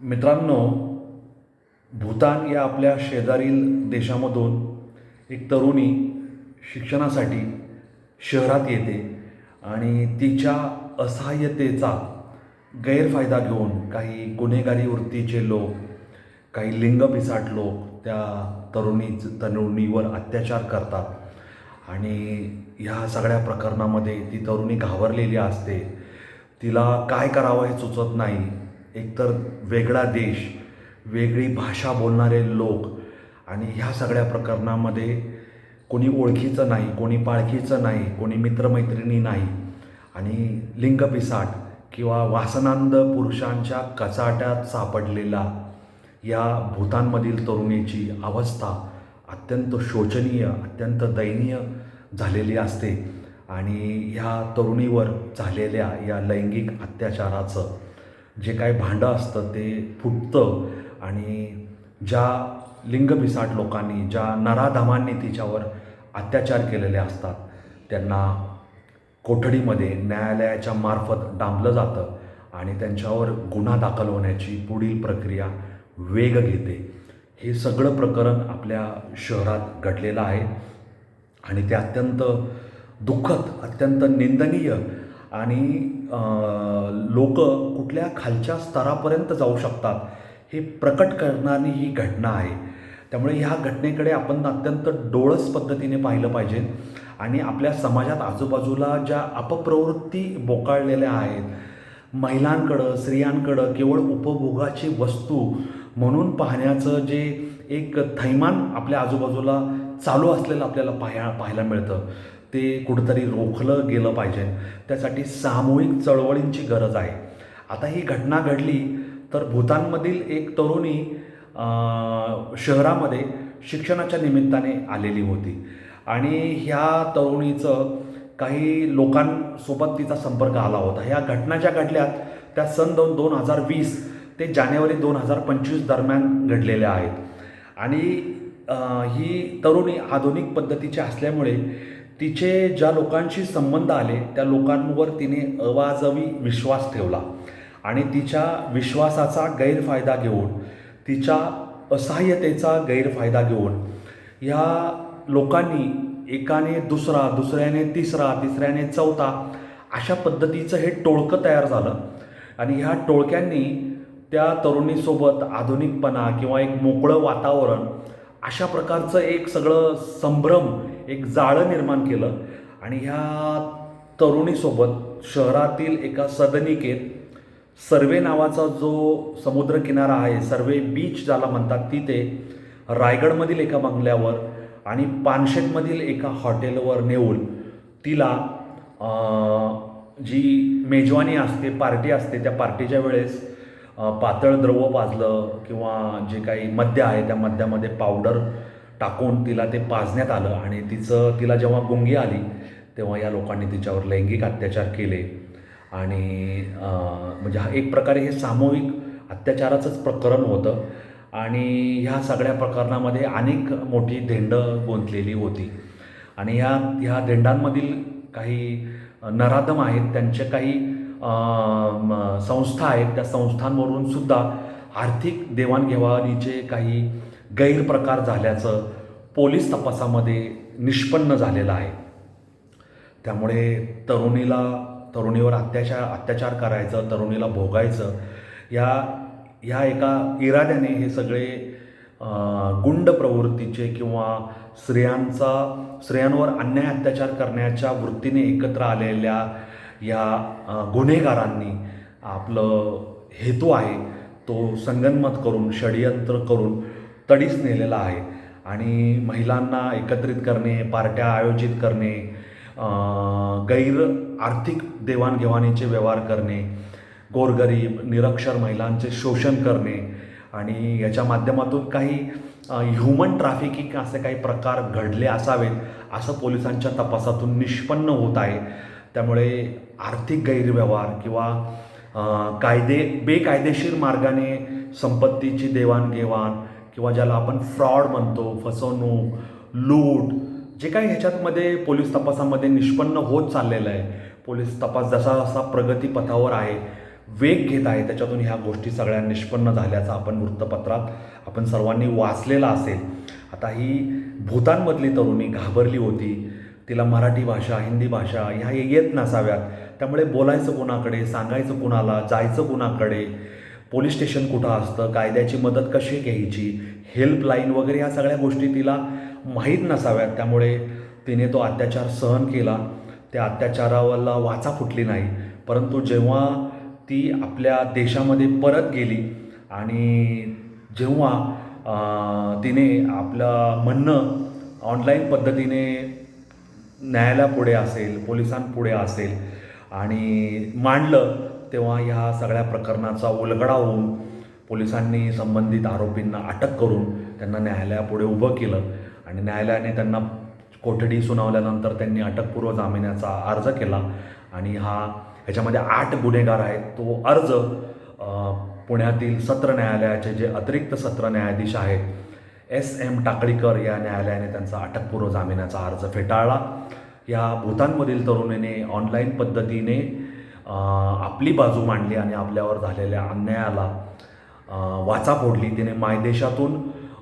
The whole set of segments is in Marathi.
मित्रांनो भूतान या आपल्या शेजारील देशामधून एक तरुणी शिक्षणासाठी शहरात येते आणि तिच्या असहाय्यतेचा गैरफायदा घेऊन काही गुन्हेगारी वृत्तीचे लोक काही लिंगपिसाट लोक त्या तरुणी तरुणीवर अत्याचार करतात. आणि ह्या सगळ्या प्रकरणामध्ये ती तरुणी घाबरलेली असते. तिला काय करावं हे सुचत नाही. एकतर वेगळा देश वेगळी भाषा बोलणारे लोक आणि ह्या सगळ्या प्रकरणामध्ये कोणी ओळखीचं नाही कोणी पाळखीचं नाही कोणी मित्रमैत्रिणी नाही आणि लिंगपिसाट किंवा वासनांद पुरुषांच्या कचाट्यात सापडलेला या भूतानमधील तरुणीची अवस्था अत्यंत शोचनीय अत्यंत दयनीय झालेली असते. आणि ह्या तरुणीवर झालेल्या या लैंगिक अत्याचाराचं जे काही भांडं असतं ते फुटतं आणि ज्या लिंगबिसाट लोकांनी ज्या नराधामांनी तिच्यावर अत्याचार केलेले असतात त्यांना कोठडीमध्ये न्यायालयाच्या मार्फत डांबलं जातं आणि त्यांच्यावर गुन्हा दाखल होण्याची पुढील प्रक्रिया वेग घेते. हे सगळं प्रकरण आपल्या शहरात घडलेलं आहे आणि ते अत्यंत दुःखद अत्यंत निंदनीय आणि लोक कुठल्या खालच्या स्तरापर्यंत जाऊ शकतात हे प्रकट करणारी ही घटना आहे. त्यामुळे ह्या घटनेकडे आपण अत्यंत डोळस पद्धतीने पाहिलं पाहिजे आणि आपल्या समाजात आजूबाजूला ज्या अपप्रवृत्ती बोकाळलेल्या आहेत महिलांकडं स्त्रियांकडं केवळ उपभोगाची वस्तू म्हणून पाहण्याचं जे एक थैमान आपल्या आजूबाजूला चालू असलेलं आपल्याला पाह्या पाहायला मिळतं. ते कुठंतरी रोखलं गेलं पाहिजे. त्यासाठी सामूहिक चळवळींची गरज आहे. आता ही घटना घडली तर भूतानमधील एक तरुणी शहरामध्ये शिक्षणाच्या निमित्ताने आलेली होती. आणि ह्या तरुणीचं काही लोकांसोबत तिचा संपर्क आला होता. ह्या घटना ज्या घडल्यात त्या सन दोन दोन हजार वीस ते जानेवारी दोन हजार पंचवीस दरम्यान घडलेल्या आहेत. आणि ही तरुणी आधुनिक पद्धतीची असल्यामुळे तिचे ज्या लोकांशी संबंध आले त्या लोकांवर तिने अवाजवी विश्वास ठेवला. आणि तिच्या विश्वासाचा गैरफायदा घेऊन तिच्या असहाय्यतेचा गैरफायदा घेऊन ह्या लोकांनी एकाने दुसरा दुसऱ्याने तिसरा तिसऱ्याने चौथा अशा पद्धतीचं हे टोळकं तयार झालं. आणि ह्या टोळक्यांनी त्या तरुणीसोबत आधुनिकपणा किंवा एक मोकळं वातावरण अशा प्रकारचं एक सगळं संभ्रम एक जाळं निर्माण केलं. आणि ह्या तरुणीसोबत शहरातील एका सदनिकेत सर्वे नावाचा जो समुद्रकिनारा आहे सर्वे बीच ज्याला म्हणतात तिथे रायगडमधील एका बंगल्यावर आणि पानशेतमधील एका हॉटेलवर नेऊन तिला जी मेजवानी असते पार्टी असते त्या पार्टीच्या वेळेस पातळ द्रव पाजलं किंवा जे काही मद्य आहे त्या मद्यामध्ये पावडर टाकून तिला ते पाजण्यात आलं आणि तिचं तिला जेव्हा गुंगी आली तेव्हा या लोकांनी तिच्यावर लैंगिक अत्याचार केले. आणि म्हणजे हा एक प्रकारे हे सामूहिक अत्याचाराचंच प्रकरण होतं. आणि ह्या सगळ्या प्रकरणामध्ये अनेक मोठी धेंड गुंतलेली होती. आणि ह्या ह्या धेंडांमधील काही नराधम आहेत त्यांचे काही संस्था आहेत. त्या संस्थांवरून सुद्धा आर्थिक देवाणघेवाणीचे काही गैरप्रकार झाल्याचं पोलीस तपासामध्ये निष्पन्न झालेलं आहे. त्यामुळे तरुणीला तरुणीवर अत्याचार अत्याचार करायचं तरुणीला भोगायचं या ह्या एका इराद्याने हे सगळे गुंड प्रवृत्तीचे किंवा स्त्रियांचा स्त्रियांवर अन्याय अत्याचार करण्याच्या वृत्तीने एकत्र आलेल्या या गुन्हेगारांनी आपलं हेतू आहे तो संगनमत करून षडयंत्र करून तडीस नेलेला आहे. आणि महिलांना एकत्रित करणे पार्ट्या आयोजित करणे गैर आर्थिक देवाणघेवाणीचे व्यवहार करणे गोरगरीब निरक्षर महिलांचे शोषण करणे आणि याच्या माध्यमातून काही ह्युमन ट्रॅफिकिंग असे काही प्रकार घडले असावेत असं पोलिसांच्या तपासातून निष्पन्न होत आहे. त्यामुळे आर्थिक गैरव्यवहार किंवा कायदे बेकायदेशीर मार्गाने संपत्तीची देवाणघेवाण किंवा ज्याला आपण फ्रॉड म्हणतो फसवणूक लूट जे काही ह्याच्यातमध्ये पोलीस तपासामध्ये निष्पन्न होत चाललेलं आहे. पोलीस तपास जसा जसा प्रगतीपथावर आहे वेग घेत आहे त्याच्यातून ह्या गोष्टी सगळ्या निष्पन्न झाल्याचा आपण वृत्तपत्रात आपण सर्वांनी वाचलेला असेल. आता ही भूतानमधली तरुणी घाबरली होती. तिला मराठी भाषा हिंदी भाषा ह्या येत नसाव्यात. त्यामुळे बोलायचं कुणाकडे सांगायचं कुणाला जायचं कुणाकडे पोलीस स्टेशन कुठं असतं कायद्याची मदत कशी घ्यायची हेल्पलाईन वगैरे ह्या सगळ्या गोष्टी तिला माहीत नसाव्यात. त्यामुळे तिने तो अत्याचार सहन केला. त्या अत्याचारावरला वाचा फुटली नाही. परंतु जेव्हा ती आपल्या देशामध्ये परत गेली आणि जेव्हा तिने आपलं म्हणणं ऑनलाईन पद्धतीने न्यायालयापुढे असेल पोलिसांपुढे असेल आणि मांडलं तेव्हा ह्या सगळ्या प्रकरणाचा उलगडा होऊन पोलिसांनी संबंधित आरोपींना अटक करून त्यांना न्यायालयापुढे उभं केलं आणि न्यायालयाने त्यांना कोठडी सुनावल्यानंतर त्यांनी अटकपूर्व जामिनाचा अर्ज केला आणि हा ह्याच्यामध्ये आठ गुन्हेगार आहेत. तो अर्ज पुण्यातील सत्र न्यायालयाचे जे अतिरिक्त सत्र न्यायाधीश आहेत एस एम टाकळीकर या न्यायालयाने त्यांचा अटकपूर्व जामिनाचा अर्ज फेटाळला. या भूतानमधील तरुणीने ऑनलाईन पद्धतीने आपली बाजू मांडली आणि आपल्यावर झालेल्या अन्यायाला वाचा फोडली. तिने मायदेशातून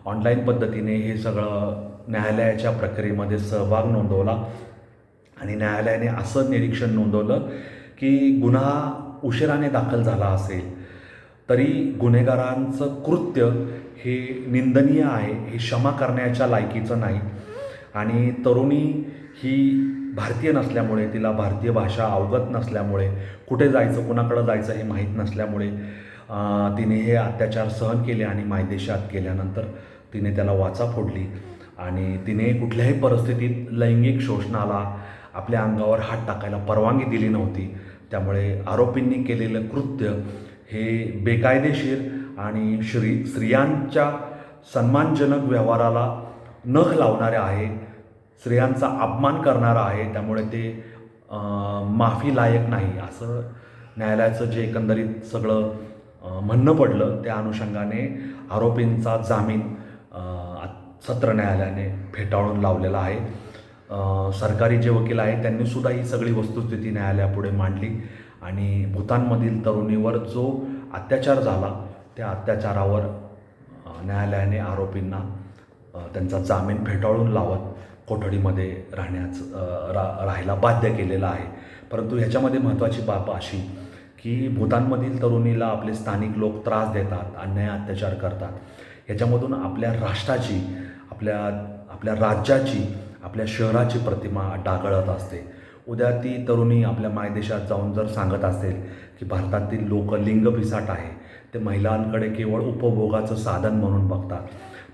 ऑनलाईन पद्धतीने हे सगळं न्यायालयाच्या प्रक्रियेमध्ये सहभाग नोंदवला आणि न्यायालयाने असं निरीक्षण नोंदवलं की गुन्हा उशिराने दाखल झाला असेल. तरी गुन्हेगारांचं कृत्य हे निंदनीय आहे हे क्षमा करण्याच्या लायकीचं नाही. आणि तरुणी ही भारतीय नसल्यामुळे तिला भारतीय भाषा अवगत नसल्यामुळे कुठे जायचं कुणाकडं जायचं हे माहीत नसल्यामुळे तिने हे अत्याचार सहन केले आणि मायदेशात गेल्यानंतर तिने त्याला वाचा फोडली. आणि तिने कुठल्याही परिस्थितीत लैंगिक शोषणाला आपल्या अंगावर हात टाकायला परवानगी दिली नव्हती. त्यामुळे आरोपींनी केलेलं कृत्य हे बेकायदेशीर आणि श्री स्त्रियांच्या सन्मानजनक व्यवहाराला नख लावणारे आहे स्त्रियांचा अपमान करणारा आहे त्यामुळे ते माफी लायक नाही असं न्यायालयाचं जे एकंदरीत सगळं म्हणणं पडलं त्या अनुषंगाने आरोपींचा जामीन सत्र न्यायालयाने फेटाळून लावलेला आहे. सरकारी जे वकील आहेत त्यांनीसुद्धा ही सगळी वस्तुस्थिती न्यायालयापुढे मांडली. आणि भूतानमधील तरुणीवर जो अत्याचार झाला त्या अत्याचारावर न्यायालयाने आरोपींना त्यांचा जामीन फेटाळून लावत कोठडीमध्ये राहण्याच रा राहायला बाध्य केलेलं आहे. परंतु ह्याच्यामध्ये महत्त्वाची बाब अशी की भूतानमधील तरुणीला आपले स्थानिक लोक त्रास देतात अन्याय अत्याचार करतात. ह्याच्यामधून आपल्या राष्ट्राची आपल्या आपल्या राज्याची आपल्या शहराची प्रतिमा डागळत असते. उद्या ती तरुणी आपल्या मायदेशात जाऊन जर सांगत असेल की भारतातील लोक लिंगपिसाट आहे ते महिलांकडे केवळ उपभोगाचं साधन म्हणून बघतात.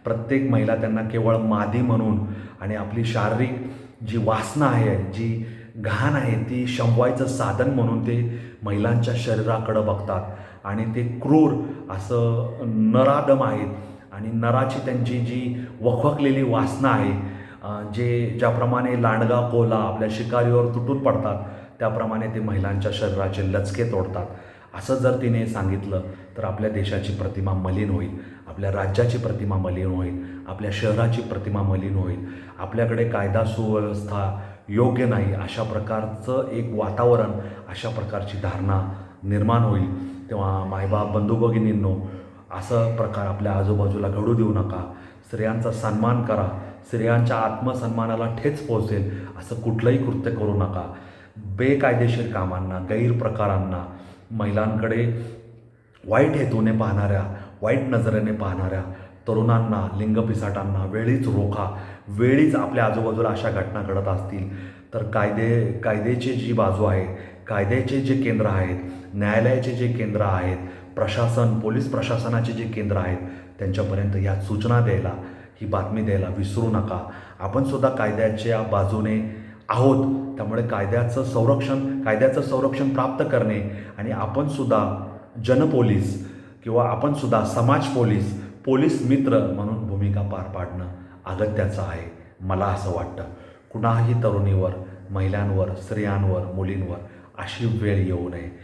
प्रत्येक महिला त्यांना केवळ मादी म्हणून आणि आपली शारीरिक जी वासना आहे जी घाण आहे ती शमवायचं साधन म्हणून ते महिलांच्या शरीराकडं बघतात. आणि ते क्रूर असं नरादम आहेत आणि नराची त्यांची जी वखवकलेली वासना आहे जे ज्याप्रमाणे लांडगा कोला आपल्या शिकारीवर तुटून पडतात त्याप्रमाणे ते महिलांच्या शरीराचे लचके तोडतात. असं जर तिने सांगितलं तर आपल्या देशाची प्रतिमा मलिन होईल आपल्या राज्याची प्रतिमा मलिन होईल आपल्या शहराची प्रतिमा मलिन होईल आपल्याकडे कायदा सुव्यवस्था योग्य नाही अशा प्रकारचं एक वातावरण अशा प्रकारची धारणा निर्माण होईल. तेव्हा मायबाप बंधू भगिनींनो असं प्रकार आपल्या आजूबाजूला घडू देऊ नका. स्त्रियांचा सन्मान करा. स्त्रियांच्या आत्मसन्मानाला ठेच पोहोचेल असं कुठलंही कृत्य करू नका. बेकायदेशीर कामांना गैरप्रकारांना महिलांकडे वाईट हेतूने पाहणाऱ्या वाईट नजरेने पाहणाऱ्या तरुणांना लिंगपिसाटांना वेळीच रोखा. वेळीच आपल्या आजूबाजूला अशा घटना घडत असतील तर कायदे कायद्याची जी बाजू आहे कायद्याचे जे केंद्र आहेत न्यायालयाचे जे केंद्र आहेत प्रशासन पोलीस प्रशासनाचे जे केंद्र आहेत त्यांच्यापर्यंत या सूचना द्यायला ही बातमी द्यायला विसरू नका. आपण सुद्धा कायद्याच्या बाजूने आहोत. त्यामुळे कायद्याचं संरक्षण कायद्याचं संरक्षण प्राप्त करणे आणि आपण सुद्धा जनपोलीस किंवा आपण सुद्धा समाज पोलीस पोलीस मित्र म्हणून भूमिका पार पाडणं अगत्याचं आहे मला असं वाटतं. कुणाही तरुणीवर महिलांवर स्त्रियांवर मुलींवर अशी वेळ येऊ नये.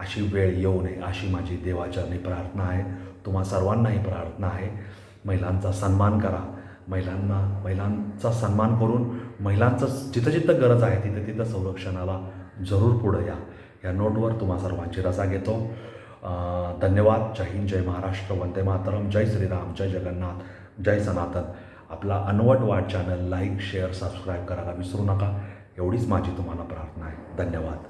अशी वेळ येऊ नये अशी माझी देवाचरणी प्रार्थना आहे. तुम्हा सर्वांनाही प्रार्थना आहे. महिलांचा सन्मान करा. महिलांना महिलांचा सन्मान करून महिलांचं जिथं जिथं गरज आहे तिथं तिथं संरक्षणाला जरूर पुढं या. या नोटवर तुम्हा सर्वांची रजा घेतो. धन्यवाद. जय हिंद जय महाराष्ट्र. वंदे मातरम. जय श्रीराम. जय जगन्नाथ. जय सनातन. आपला अनवट वाट चॅनल लाईक शेअर सबस्क्राईब करायला विसरू नका. एवढीच माझी तुम्हाला प्रार्थना आहे. धन्यवाद.